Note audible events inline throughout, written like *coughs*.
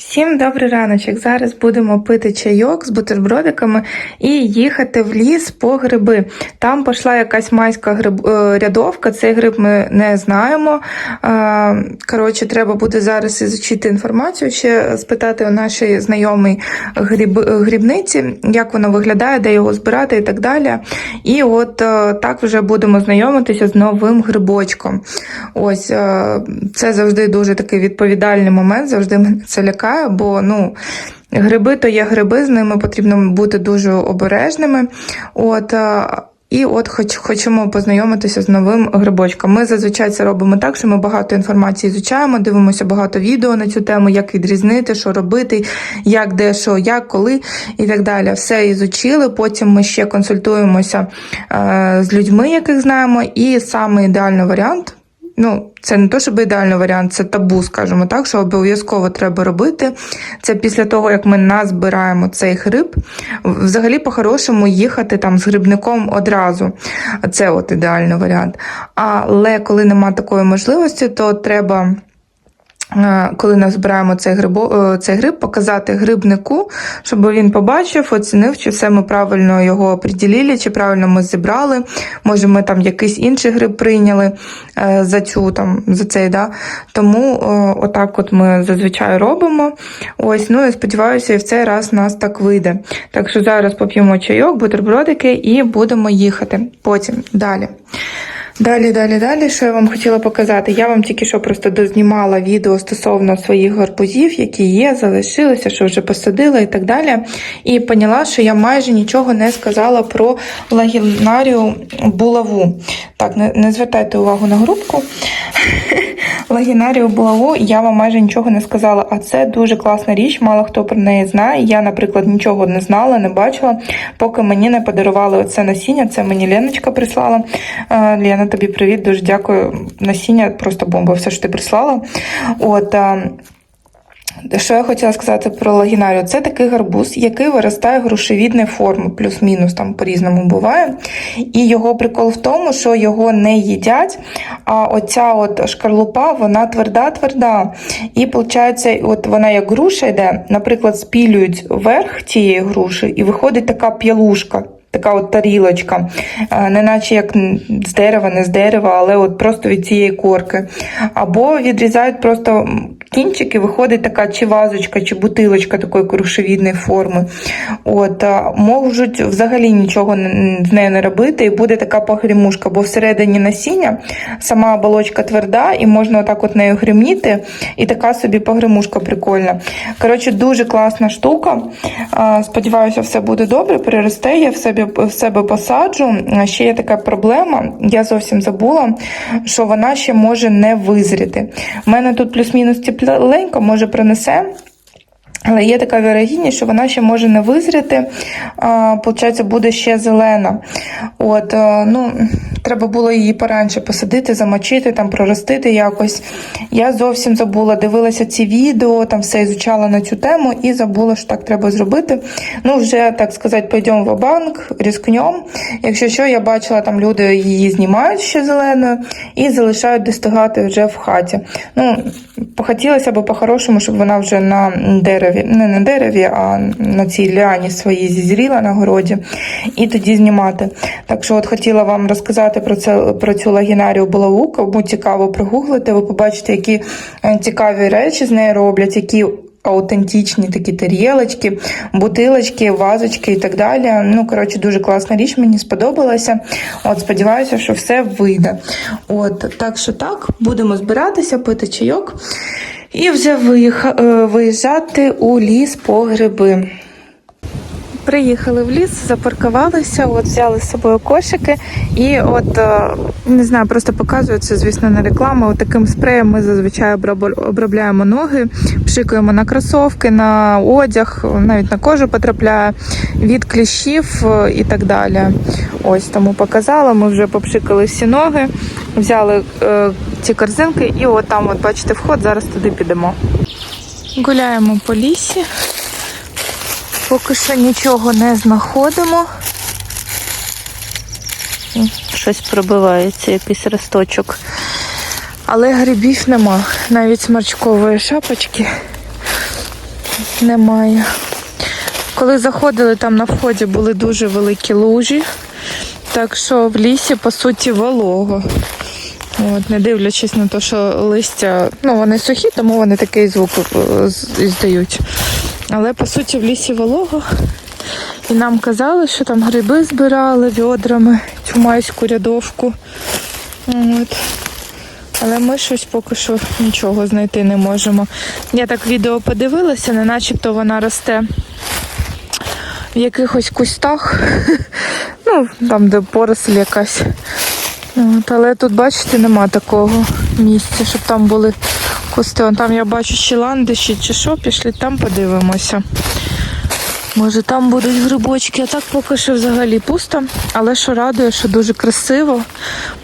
Всім добрий раночок. Зараз будемо пити чайок з бутербродиками і їхати в ліс по гриби. Там пішла якась майська гриб... е, рядовка. Цей гриб ми не знаємо. Е, Коротше, треба буде зараз ізучити інформацію, ще спитати у нашої знайомої гриб... грибниці, як воно виглядає, де його збирати і так далі. І от е, так вже будемо знайомитися з новим грибочком. Ось це завжди дуже такий відповідальний момент, завжди мене це лякає, бо ну. Гриби то є гриби, з ними потрібно бути дуже обережними. От, е, і от хоч, хочемо познайомитися з новим грибочком. Ми зазвичай це робимо так, що ми багато інформації ізучаємо, дивимося багато відео на цю тему, як відрізнити, що робити, як, де, що, як, коли і так далі. Все ізучили. Потім ми ще консультуємося е, з людьми, яких знаємо, і саме ідеальний варіант. Ну, це не то, щоб ідеальний варіант, це табу, скажімо так, що обов'язково треба робити. Це після того, як ми назбираємо цей гриб, взагалі по-хорошому їхати там з грибником одразу. Це от ідеальний варіант. Але коли нема такої можливості, то треба. Е, Коли назбираємо цей грибо, е, цей гриб, показати грибнику, щоб він побачив, оцінив, чи все ми правильно його оприділили, чи правильно ми зібрали. Може, ми там якийсь інший гриб прийняли е, за цю там за цей. Да? Тому отак от ми зазвичай робимо. Ось, ну і сподіваюся, і в цей раз нас так вийде. Так що зараз поп'ємо чайок, бутербродики і будемо їхати. Потім далі. Далі, далі, далі, що я вам хотіла показати? Я вам тільки що просто дознімала відео стосовно своїх гарбузів, які є, залишилися, що вже посадила і так далі. І поняла, що я майже нічого не сказала про лагінарію булаву. Так, не, не звертайте увагу на грубку. *laughs* Лагінарію булаву я вам майже нічого не сказала, а це дуже класна річ, мало хто про неї знає. Я, наприклад, нічого не знала, не бачила, поки мені не подарували оце насіння. Це мені Леночка прислала. Е, Лена, тобі привіт, дуже дякую. Насіння просто бомба, все що ти прислала. От. що я хотіла сказати про лагінарію? Це такий гарбуз, який виростає грушевідної форми, плюс-мінус там по-різному буває. І його прикол в тому, що його не їдять, а оця от шкарлупа, вона тверда-тверда. І виходить, от вона як груша йде, наприклад, спілюють верх тієї груші, і виходить така п'ялушка. Така от тарілочка, не неначе як з дерева, не з дерева, але от просто від цієї корки. Або відрізають просто кінчики, виходить така чи вазочка, чи бутилочка такої крушевідної форми. От, Можуть взагалі нічого з нею не робити, і буде така погрімушка, бо всередині насіння сама оболочка тверда, і можна отак от нею гримніти, і така собі погремушка прикольна. Коротше, дуже класна штука. Сподіваюся, все буде добре, переросте, я в себе, в себе посаджу. Ще є така проблема, я зовсім забула, що вона ще може не визріти. У мене тут плюс-мінус тепленько, може принесе. Але є така вірогідність, що вона ще може не визріти, а, буде ще зелена. От, ну, треба було її поранше посадити, замочити, там, проростити якось. Я зовсім забула, дивилася ці відео, там все ізучала на цю тему і забула, що так треба зробити. Ну, вже, так сказати, пойдемо в банк різкнем. Якщо що, я бачила, там люди її знімають ще зеленою і залишають достигати вже в хаті. Ну, Хотілося б по-хорошому, щоб вона вже на дереві, не на дереві, а на цій ліані своїй зізріла на городі, і тоді знімати. Так що от хотіла вам розказати про це про цю лагінарію булаву, кому цікаво прогуглити, ви побачите, які е, цікаві речі з нею роблять, які. Аутентичні такі тарілочки, бутилочки, вазочки і так далі. Ну, коротше, дуже класна річ, мені сподобалася. От, сподіваюся, що все вийде. От, так що так, будемо збиратися, пити чайок і вже виїжджати у ліс по гриби. Приїхали в ліс, запаркувалися, от взяли з собою кошики, і от е, не знаю, просто показую це, звісно, на рекламу. От таким спреєм ми зазвичай обробляємо ноги, пшикаємо на кросовки, на одяг, навіть на кожу потрапляє від кліщів е, і так далі. Ось тому показала. Ми вже попшикали всі ноги, взяли е, ці корзинки, і от там, от бачите, вход. Зараз туди підемо. Гуляємо по лісі. Поки що нічого не знаходимо. Щось пробивається, якийсь росточок. Але грибів нема. Навіть сморчкової шапочки немає. Коли заходили, там на вході були дуже великі лужі. Так що в лісі, по суті, волого. От, не дивлячись на те, що листя, ну вони сухі, тому вони такий звук е, з- іздають. Але по суті в лісі волого. І нам казали, що там гриби збирали відрами, цю майську рядовку. От. Але ми щось поки що нічого знайти не можемо. Я так відео подивилася, не начебто вона росте в якихось кустах, *laughs* ну, там, де поросль якась. От, але тут, бачите, нема такого місця, щоб там були кусти. Вон там я бачу ще ландиші чи що, пішли там подивимося. Може там будуть грибочки, а так поки що взагалі пусто. Але що радує, що дуже красиво.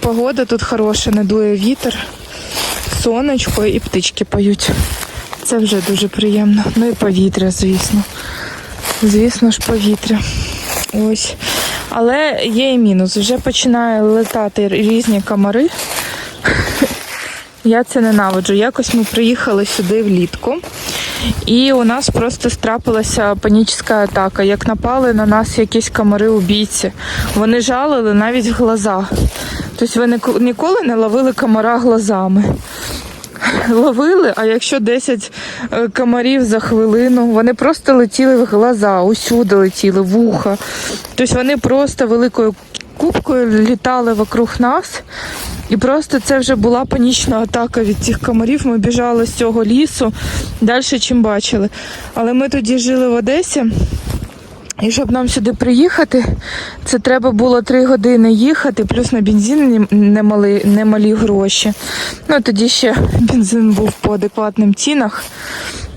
Погода тут хороша, не дує вітер, сонечко і птички поють. Це вже дуже приємно. Ну і повітря, звісно. Звісно ж, повітря. Ось. Але є і мінус. Вже починає летати різні комари. Я це ненавиджу. Якось ми приїхали сюди влітку, і у нас просто страпилася панічна атака. Як напали на нас якісь комари-убійці. Вони жалили навіть в глаза. Тобто ви ніколи не ловили комара глазами. Ловили, а якщо 10 е, комарів за хвилину, вони просто летіли в глаза, усюди летіли, вуха. Тобто вони просто великою кубкою літали вокруг нас. І просто це вже була панічна атака від цих комарів. Ми біжали з цього лісу далі, чим бачили. Але ми тоді жили в Одесі. І щоб нам сюди приїхати, це треба було три години їхати, плюс на бензин немалі, немалі гроші. Ну тоді ще *laughs* бензин був по адекватним цінах.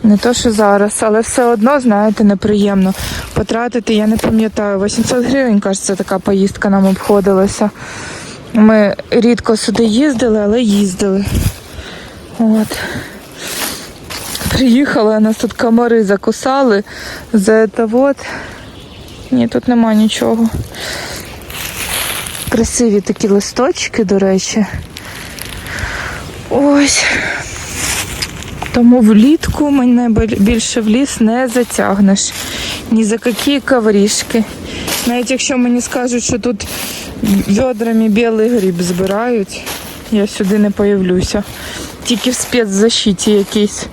Не то, що зараз, але все одно, знаєте, неприємно потратити, я не пам'ятаю, 800 гривень, кажеться, така поїздка нам обходилася. Ми рідко сюди їздили, але їздили. От. Приїхали, нас тут комари закусали. За це вот. Ні, тут нема нічого. Красиві такі листочки, до речі. Ось. Тому влітку мене більше в ліс не затягнеш. Ні за які коврішки. Навіть якщо мені скажуть, що тут відрами білий гриб збирають, я сюди не появлюся. Тільки в спецзащиті якійсь.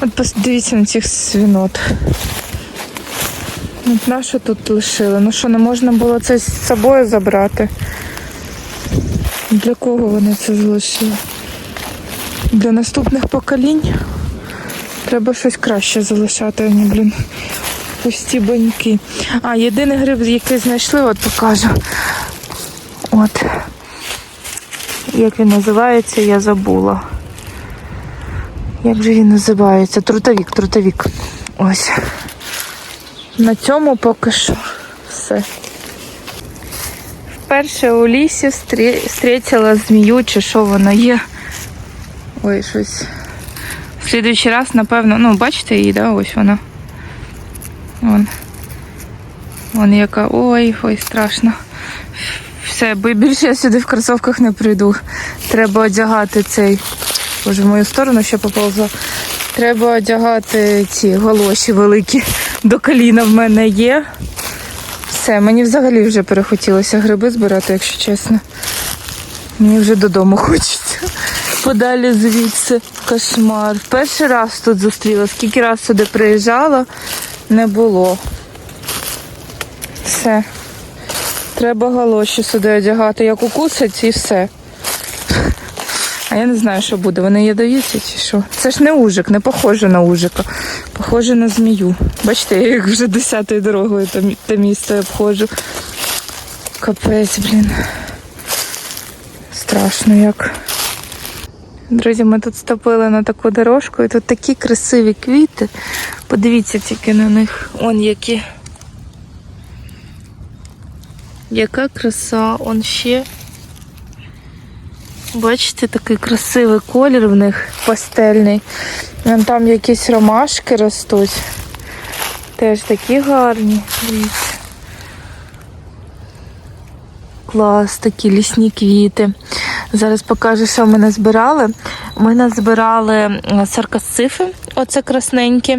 От подивіться на цих свинот. От нащо тут лишили? Ну що, не можна було це з собою забрати? Для кого вони це залишили? Для наступних поколінь треба щось краще залишати, а не, блін, пусті баньки. А, єдиний гриб, який знайшли, от покажу. От. Як він називається, я забула. Як же він називається? Трутовік, трутовік. Ось. На цьому поки що все. Вперше у лісі стрі- зустріла змію, чи що вона є. Ой, щось. В слідуючий раз, напевно, ну, бачите її, да? Ось вона. Вон. Вон яка. Ой, ой, страшно. Все, бо більше я сюди в кросовках не прийду. Треба одягати цей. Боже, в мою сторону ще поповзла. Треба одягати ці галоші великі. До коліна в мене є. Все, мені взагалі вже перехотілося гриби збирати, якщо чесно. Мені вже додому *laughs* хочеться. Подалі звідси кошмар. Перший раз тут зустріла. Скільки раз сюди приїжджала, не було. Все. Треба галоші сюди одягати, як укусять і все. А я не знаю, що буде. Вони ядовіті чи що. Це ж не ужик, не похоже на ужика. Похоже на змію. Бачите, я як вже десятою дорогою те, місто обходжу. Капець, блін. Страшно як. Друзі, ми тут ступили на таку дорожку, і тут такі красиві квіти. Подивіться тільки на них. Он які. Яка краса, он ще. Бачите, такий красивий колір в них пастельний. Вон там якісь ромашки ростуть. Теж такі гарні. Клас, такі лісні квіти. Зараз покажу, що ми назбирали. Ми назбирали м, саркасцифи, оце красненькі.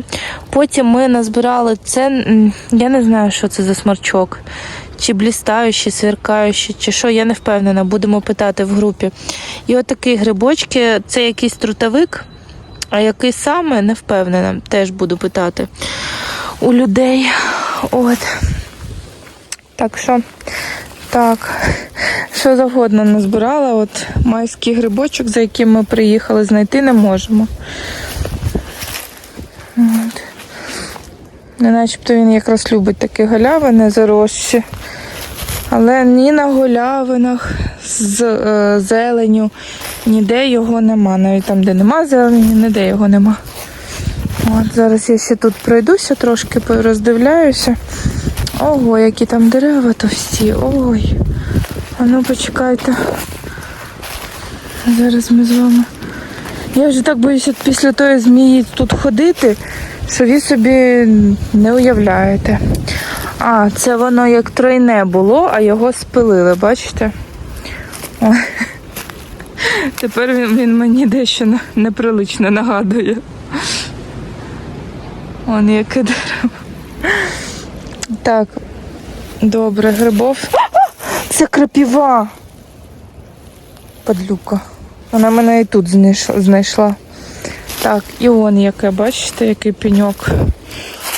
Потім ми назбирали це, я не знаю, що це за сморчок. Чи блістаючі, сверкаючі, чи що, я не впевнена, будемо питати в групі. І отакі грибочки, це якийсь трутовик, а який саме, не впевнена, теж буду питати у людей. От. Так що, так, що завгодно назбирала, от майський грибочок, за яким ми приїхали, знайти не можемо. От. Не начебто він якраз любить такі галявини заросші. Але ні на голявинах з е, зеленю, ніде його нема. Навіть там, де нема зелені, ніде його нема. От зараз я ще тут пройдуся, трошки роздивляюся. Ого, які там дерева товсті. Ой. А ну почекайте. Зараз ми з вами. Я вже так боюся після тої змії тут ходити, що ви собі не уявляєте. А, це воно як тройне було, а його спилили, бачите? Ой. Тепер він, він мені дещо неприлично нагадує. Он яке дерево. Так, добре, грибов. Це крапіва. Падлюка. Вона мене і тут знайшла. Так, і он яке, бачите, який пеньок.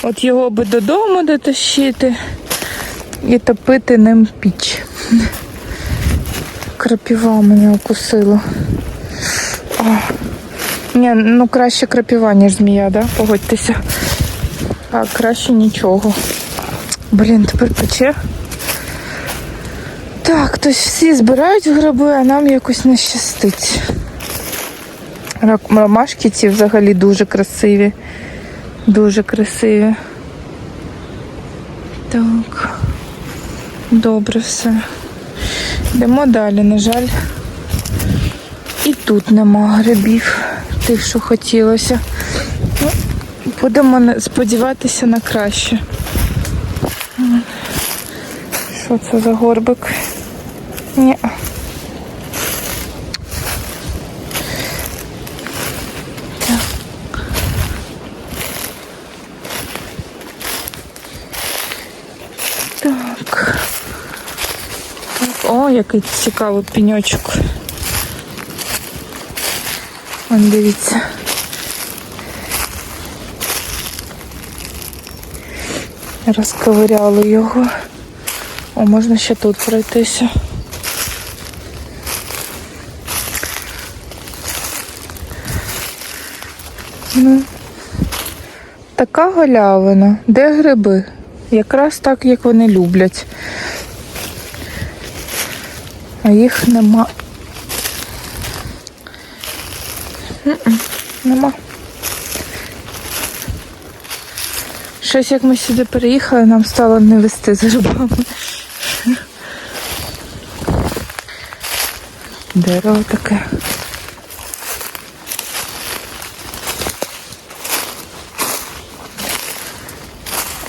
От його би додому дотащити і топити ним піч. Крапіва мене укусила. А. Ні, ну краще крапіва, ніж змія, да? Погодьтеся. А краще нічого. Блін, тепер пече. Так, тось всі збирають гриби, а нам якось не щастить. Ромашки ці взагалі дуже красиві. Дуже красиві. Так. Добре все. Йдемо далі, на жаль. І тут нема грибів, тих, що хотілося. Ну, будемо сподіватися на краще. Що це за горбик? Який цікавий пеньочок. Вон дивіться. Розковиряли його. О, можна ще тут пройтися. Ну, така галявина. Де гриби? Якраз так, як вони люблять. А їх нема. Нема. Щось як ми сюди переїхали, нам стало не вести за грибами. Дерево таке.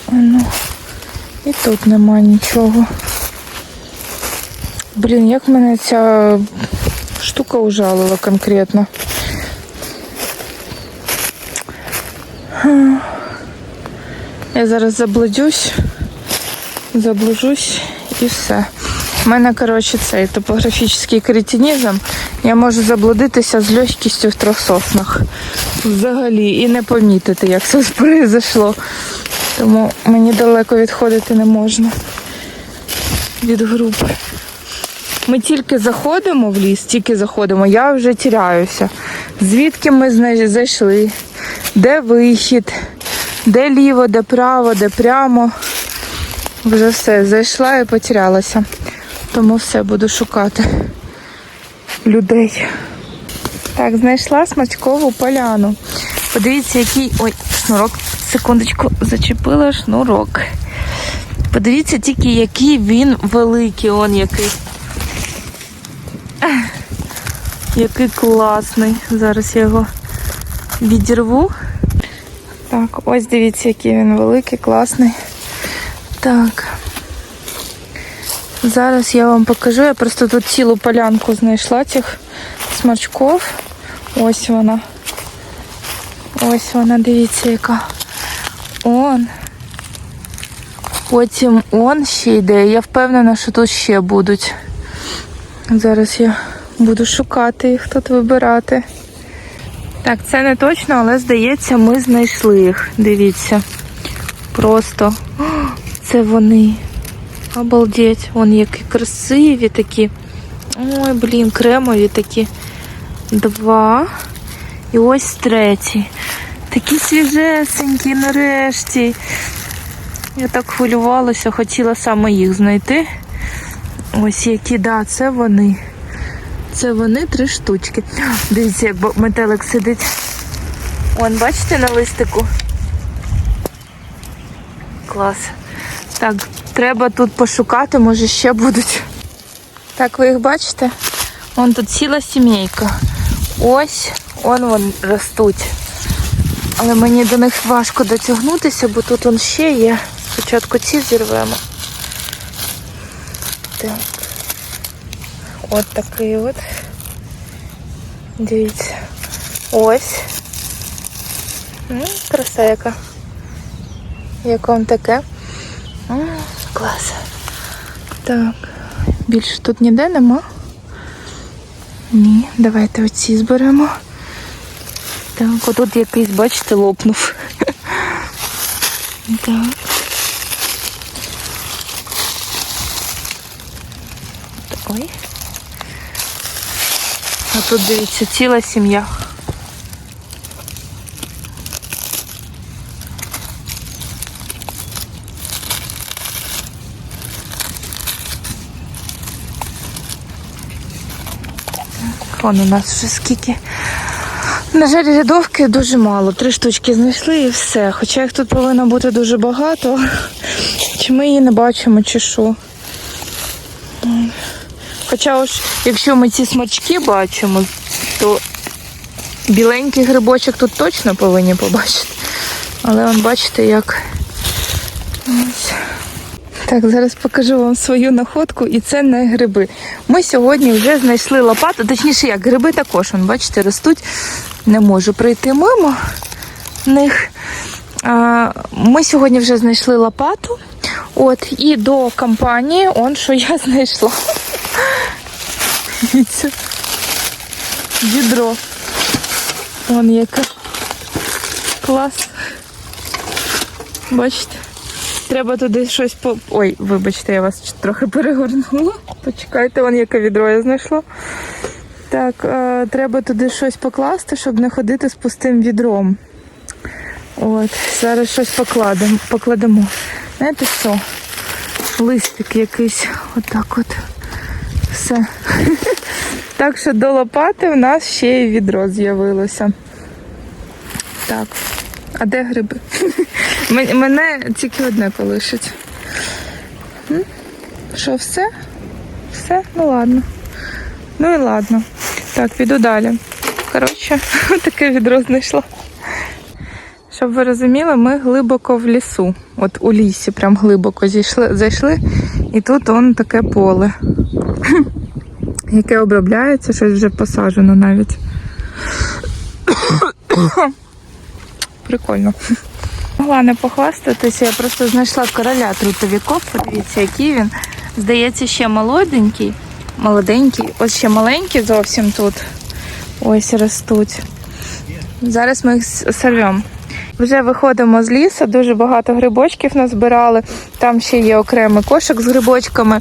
Ну, і тут нема нічого. Блін, як мене ця штука ужалила конкретно. Я зараз заблудюсь, заблужусь і все. У мене, коротше, цей топографічний кретинізм. Я можу заблудитися з легкістю в трьох соснах. Взагалі, і не помітити, як це *laughs* произошло. Тому мені далеко відходити не можна від групи. Ми тільки заходимо в ліс, тільки заходимо, я вже тіряюся. Звідки ми зайшли, де вихід, де ліво, де право, де прямо. Вже все, зайшла і потерялася. Тому все буду шукати людей. Так, знайшла смачкову поляну. Подивіться, який. Ой, шнурок, секундочку, зачепила шнурок. Подивіться тільки, який він великий, он який. Який класний. Зараз я його відірву. Так, ось дивіться, який він великий, класний. Так. Зараз я вам покажу. Я просто тут цілу полянку знайшла цих смачков. Ось вона. Ось вона, дивіться, яка. Он. Потім он ще йде. Я впевнена, що тут ще будуть. Зараз я буду шукати їх тут вибирати. Так, це не точно, але здається, ми знайшли їх. Дивіться. Просто це вони. Обалдеть, вон які красиві такі. Ой, блін, кремові такі. Два. І ось третій. Такі свіжесенькі, нарешті. Я так хвилювалася, хотіла саме їх знайти. Ось які, да, це вони. Це вони три штучки. Дивіться, як метелик сидить. Вон, бачите на листику? Клас. Так, треба тут пошукати, може ще будуть. Так, ви їх бачите? Вон тут ціла сімейка. Ось, он вон ростуть. Але мені до них важко дотягнутися, бо тут он ще є. Спочатку ці зірвемо. Так. От такий от. Дивіться. Ось. М, яка. Як вам таке? М, Клас. Так. Більше тут ніде нема. Ні, давайте оці зберемо. Так, отут якийсь, бачите, лопнув. *laughs* Так. Ой. А тут дивіться, ціла сім'я. Вон у нас вже скільки. На жаль, рядовки дуже мало. Три штучки знайшли і все. Хоча їх тут повинно бути дуже багато. Чи ми її не бачимо, чи що. Хоча ось, якщо ми ці смачки бачимо, то біленький грибочок тут точно повинні побачити. Але он бачите, як. Так, зараз покажу вам свою находку, і це не гриби. Ми сьогодні вже знайшли лопату, точніше, як гриби також, вон, бачите, ростуть. Не можу пройти мимо них. Ми сьогодні вже знайшли лопату. От, і до компанії, он що я знайшла. Дивіться. Відро. Вон яке. Клас. Бачите? Треба туди щось по. Ой, вибачте, я вас трохи перегорнула. Почекайте, вон яке відро я знайшла. Так, е, треба туди щось покласти, щоб не ходити з пустим відром. От, зараз щось покладемо. покладемо. Знаєте що? Листик якийсь. Отак от. Все. *laughs* Так що до лопати в нас ще й відро з'явилося. Так. А де гриби? *laughs* Мене тільки одне колишить. Що, все? Все? Ну ладно. Ну і ладно. Так, піду далі. Коротше, *laughs* таке відро знайшла. Щоб ви розуміли, ми глибоко в лісу. От у лісі, прям глибоко зійшли, зайшли, і тут он таке поле, *coughs* яке обробляється, щось вже посаджено навіть. *coughs* Прикольно. Могла не похвастатися, я просто знайшла короля трутовиків. Подивіться, який він. Здається, ще молоденький. Молоденький. Ось ще маленькі зовсім тут. Ось ростуть. Зараз ми їх сорвемо. Вже виходимо з лісу, дуже багато грибочків назбирали. Там ще є окремий кошик з грибочками.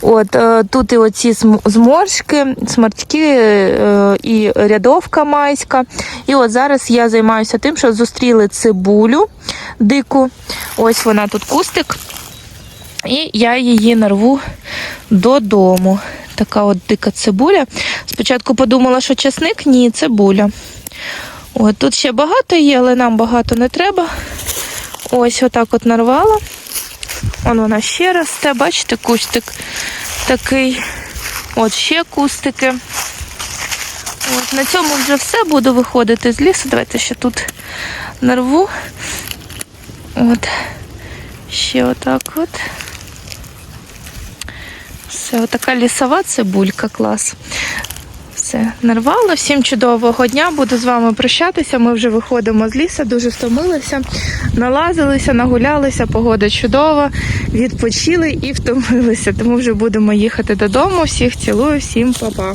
От е, тут і оці зморшки, сморчки е, і рядовка майська. І от зараз я займаюся тим, що зустріли цибулю дику. Ось вона тут кустик. І я її нарву додому. Така от дика цибуля. Спочатку подумала, що часник, ні, цибуля. От тут ще багато є, але нам багато не треба. Ось отак от нарвала. Вон вона ще росте, бачите, кустик такий. От ще кустики. От, на цьому вже все буду виходити з лісу. Давайте ще тут нарву. От. Ще отак от. Все, отака лісова цибулька, клас. Все, нарвало. Всім чудового дня. Буду з вами прощатися. Ми вже виходимо з лісу, дуже втомилися, налазилися, нагулялися, погода чудова, відпочили і втомилися. Тому вже будемо їхати додому. Всіх цілую, всім па-па.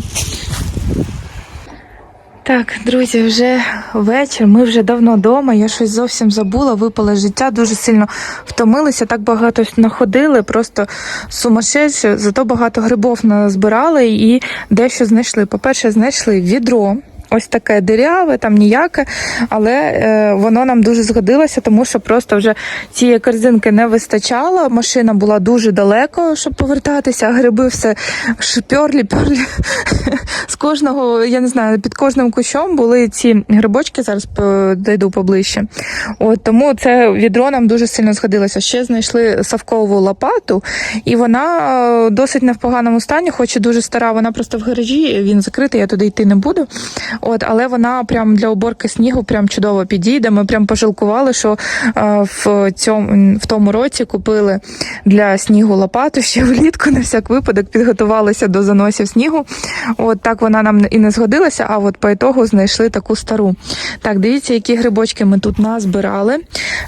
Так, друзі, вже вечір. Ми вже давно вдома. Я щось зовсім забула, випало життя, дуже сильно втомилися, так багато находили, просто сумасшедше, зато багато грибов назбирали і дещо знайшли. По-перше, знайшли відро. Ось таке диряве, там ніяке, але е, воно нам дуже згодилося, тому що просто вже цієї корзинки не вистачало. Машина була дуже далеко, щоб повертатися, а гриби все шпьорлі, пьорлі. З кожного, я не знаю, під кожним кущом були ці грибочки, зараз дойду поближче. От тому це відро нам дуже сильно згодилося. Ще знайшли савкову лопату, і вона е, досить не в поганому стані, хоч і дуже стара. Вона просто в гаражі, він закритий, я туди йти не буду. От, але вона прям для уборки снігу прям чудово підійде. Ми прям пожалкували, що е, в цьому в тому році купили для снігу лопату ще влітку на всяк випадок підготувалися до заносів снігу. От так вона нам і не згодилася, а от по ітогу знайшли таку стару. Так, дивіться, які грибочки ми тут назбирали.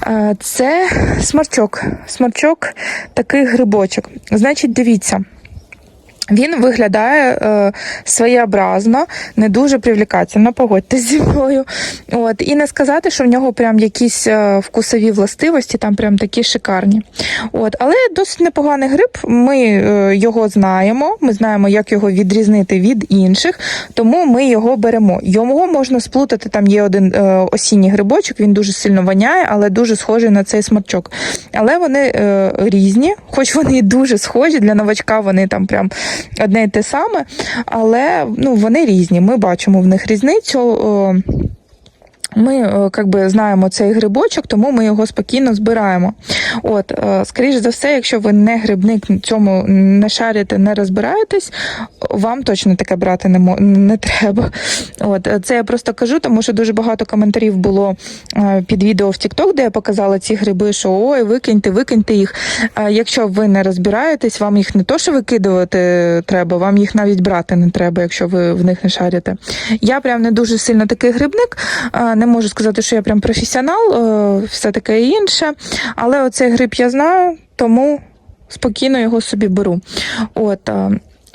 Е, Це смарчок. Смарчок такий грибочок. Значить, дивіться. Він виглядає е, своєобразно, не дуже привлекательно, погодьтесь зі мною. От, і не сказати, що в нього прям якісь е, вкусові властивості, там прям такі шикарні. От, але досить непоганий гриб. Ми е, його знаємо, ми знаємо, як його відрізнити від інших, тому ми його беремо. Його можна сплутати. Там є один е, осінній грибочок, він дуже сильно воняє, але дуже схожий на цей смачок. Але вони е, різні, хоч вони дуже схожі для новачка, вони там прям одне й те саме, але ну, вони різні. Ми бачимо в них різницю. Ми е, как би, знаємо цей грибочок, тому ми його спокійно збираємо. От, е, скоріш за все, якщо ви не грибник, цьому не шарите, не розбираєтесь, вам точно таке брати не, не треба. От, е, це я просто кажу, тому що дуже багато коментарів було під відео в TikTok, де я показала ці гриби, що ой, викиньте, викиньте їх. Якщо ви не розбираєтесь, вам їх не то, що викидувати треба, вам їх навіть брати не треба, якщо ви в них не шарите. Я прям не дуже сильно такий грибник. Е, Не можу сказати, що я прям професіонал, е, все таке інше. Але оцей гриб я знаю, тому спокійно його собі беру. От.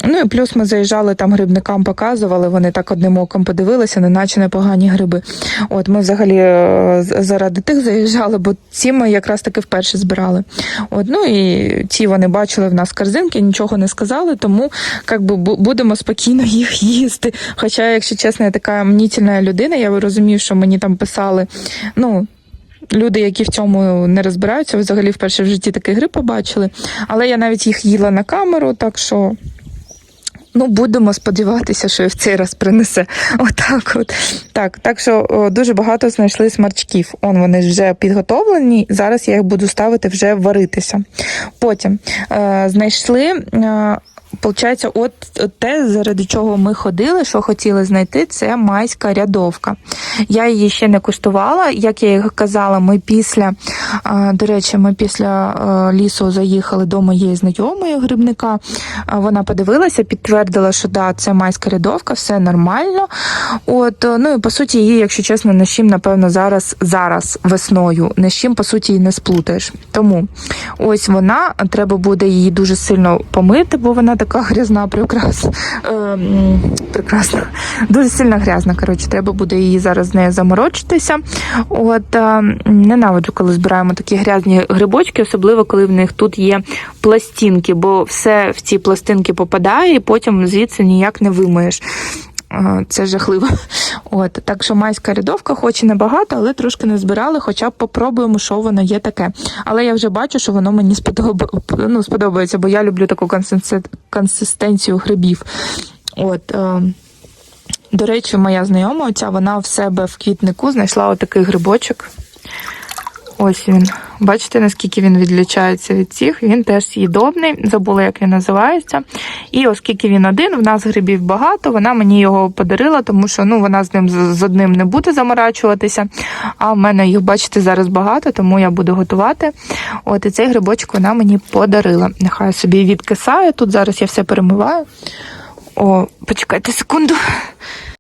Ну і плюс ми заїжджали там грибникам, показували, вони так одним оком подивилися, неначе непогані гриби. От ми взагалі е, заради тих заїжджали, бо ці ми якраз таки вперше збирали. От, ну і ті вони бачили в нас корзинки, нічого не сказали, тому як би будемо спокійно *laughs* їх їсти. Хоча, якщо чесно, я така мнітільна людина, я розумію, що мені там писали, ну. Люди, які в цьому не розбираються, взагалі вперше в житті такий гриб побачили. Але я навіть їх їла на камеру, так що Ну, будемо сподіватися, що і в цей раз принесе. Отак от. Так, так що о, дуже багато знайшли смарчків. Он вони вже підготовлені. Зараз я їх буду ставити вже варитися. Потім е, знайшли. Е, Получається, от те, заради чого ми ходили, що хотіли знайти, це майська рядовка. Я її ще не куштувала. Як я їй казала, ми після, до речі, ми після лісу заїхали до моєї знайомої грибника. Вона подивилася, підтвердила, що да, це майська рядовка, все нормально. От, е, ну і по суті, її, якщо чесно, з чим, напевно, зараз, зараз весною, з чим, по суті, її не сплутаєш. Тому ось вона, треба буде її дуже сильно помити, бо вона така грязна, прекрасна. Е, прекрасна. Дуже сильно грязна. Коротше, треба буде її зараз з нею заморочитися. От е, ненавиджу, коли збираємо такі грязні грибочки, особливо коли в них тут є пластинки, бо все в ці пластинки попадає, і потім звідси ніяк не вимиєш. Це жахливо. От так що майська рядовка, хоч і небагато, але трошки не збирали, хоча б попробуємо, що воно є таке. Але я вже бачу, що воно мені сподоба... ну, сподобається, бо я люблю таку консистен- консистенцію грибів. От, е... До речі, моя знайома, оця, вона в себе в квітнику знайшла отакий грибочок. Ось він. Бачите, наскільки він відлічається від цих. Він теж з'їдобний, забула, як він називається. І оскільки він один, в нас грибів багато, вона мені його подарила, тому що ну, вона з ним з одним не буде заморачуватися. А в мене їх, бачите, зараз багато, тому я буду готувати. От і цей грибочок вона мені подарила. Нехай собі відкисає. Тут зараз я все перемиваю. О, почекайте секунду.